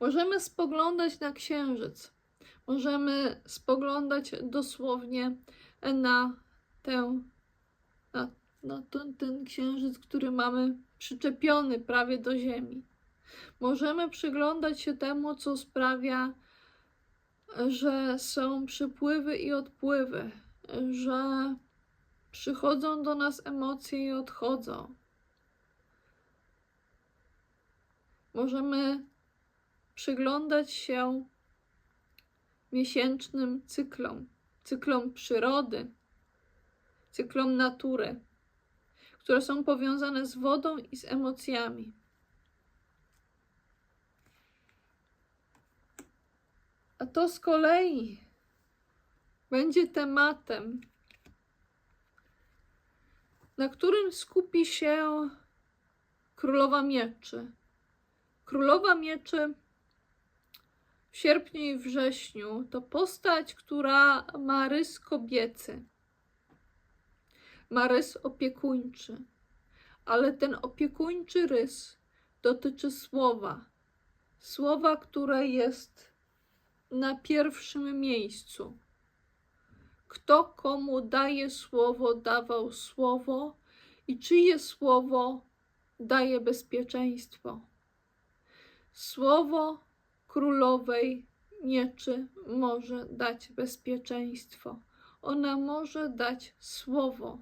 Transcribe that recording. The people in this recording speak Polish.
Możemy spoglądać na księżyc. Możemy spoglądać dosłownie na tę, na, na ten, ten księżyc, który mamy przyczepiony prawie do Ziemi. Możemy przyglądać się temu, co sprawia, że są przypływy i odpływy, że przychodzą do nas emocje i odchodzą. Możemy przyglądać się miesięcznym cyklom, cyklom przyrody, cyklom natury, które są powiązane z wodą i z emocjami. A to z kolei będzie tematem, na którym skupi się Królowa Mieczy. Królowa Mieczy w sierpniu i wrześniu to postać, która ma rys kobiecy, ma rys opiekuńczy, ale ten opiekuńczy rys dotyczy słowa. Słowa, które jest na pierwszym miejscu. Kto komu daje słowo, dawał słowo, i czyje słowo daje bezpieczeństwo. Słowo królowej mieczy może dać bezpieczeństwo. Ona może dać słowo